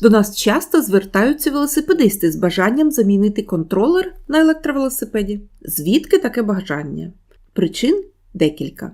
До нас часто звертаються велосипедисти з бажанням замінити контролер на електровелосипеді. Звідки таке бажання? Причин декілька.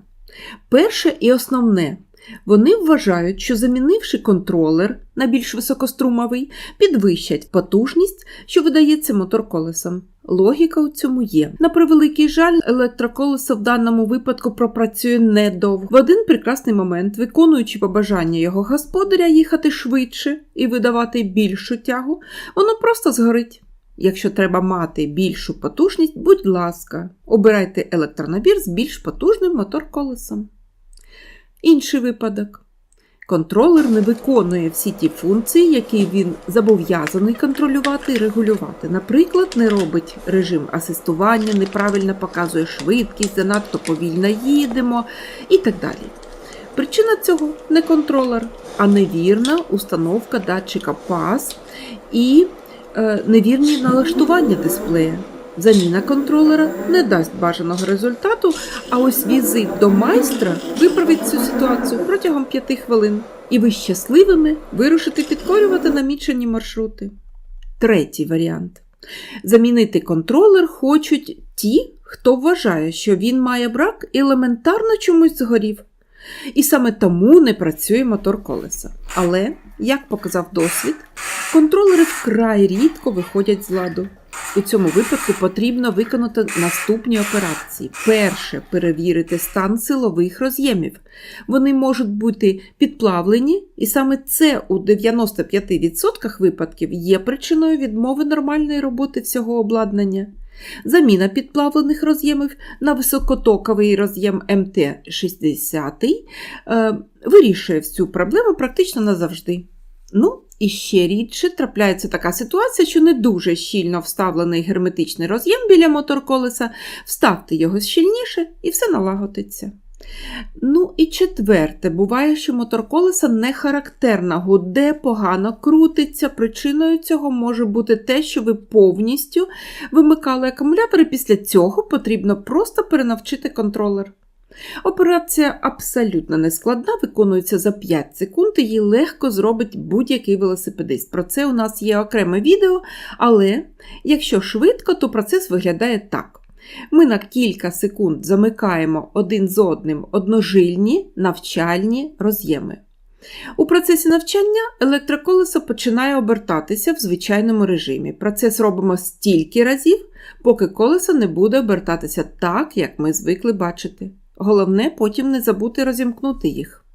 Перше і основне. Вони вважають, що замінивши контролер на більш високострумовий, підвищать потужність, що видається мотор колесом. Логіка у цьому є. На превеликий жаль, електроколесо в даному випадку пропрацює недовго. В один прекрасний момент, виконуючи побажання його господаря їхати швидше і видавати більшу тягу, воно просто згорить. Якщо треба мати більшу потужність, будь ласка, обирайте електронабір з більш потужним мотор-колесом. Інший випадок. Контролер не виконує всі ті функції, які він зобов'язаний контролювати і регулювати. Наприклад, не робить режим асистування, неправильно показує швидкість, занадто повільно їдемо і так далі. Причина цього не контролер, а невірна установка датчика PAS і е, невірні налаштування дисплея. Заміна контролера не дасть бажаного результату, а ось візит до майстра виправить цю ситуацію протягом 5 хвилин. І ви щасливими вирушите підкорювати намічені маршрути. Третій варіант. Замінити контролер хочуть ті, хто вважає, що він має брак і елементарно чомусь згорів. І саме тому не працює мотор колеса. Але, як показав досвід, контролери вкрай рідко виходять з ладу. У цьому випадку потрібно виконати наступні операції. Перше перевірити стан силових роз'ємів. Вони можуть бути підплавлені, і саме це у 95% випадків є причиною відмови нормальної роботи всього обладнання. Заміна підплавлених роз'ємів на високотоковий роз'єм МТ-60 е, вирішує всю проблему практично назавжди. Ну, і ще рідше трапляється така ситуація, що не дуже щільно вставлений герметичний роз'єм біля моторколеса, вставте його щільніше і все налагодиться. Ну і четверте, буває, що моторколеса не характерна, гуде, погано крутиться. Причиною цього може бути те, що ви повністю вимикали акумулятор, і після цього потрібно просто перенавчити контролер. Операція абсолютно нескладна, виконується за 5 секунд, її легко зробить будь-який велосипедист. Про це у нас є окреме відео, але якщо швидко, то процес виглядає так. Ми на кілька секунд замикаємо один з одним одножильні навчальні роз'єми. У процесі навчання електроколесо починає обертатися в звичайному режимі. Процес робимо стільки разів, поки колесо не буде обертатися так, як ми звикли бачити. Головне потім не забути розімкнути їх.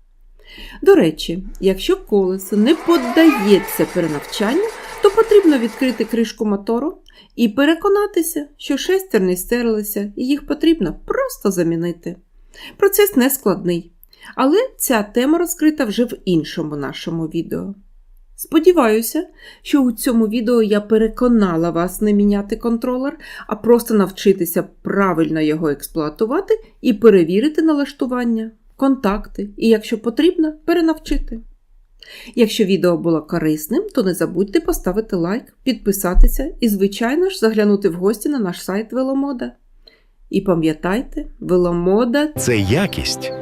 До речі, якщо колесо не поддається перенавчанню, то потрібно відкрити кришку мотору і переконатися, що шестерні стерлися і їх потрібно просто замінити. Процес не складний, але ця тема розкрита вже в іншому нашому відео. Сподіваюся, що у цьому відео я переконала вас не міняти контролер, а просто навчитися правильно його експлуатувати і перевірити налаштування, контакти і, якщо потрібно, перенавчити. Якщо відео було корисним, то не забудьте поставити лайк, підписатися і, звичайно ж, заглянути в гості на наш сайт Веломода. І пам'ятайте, веломода Це якість,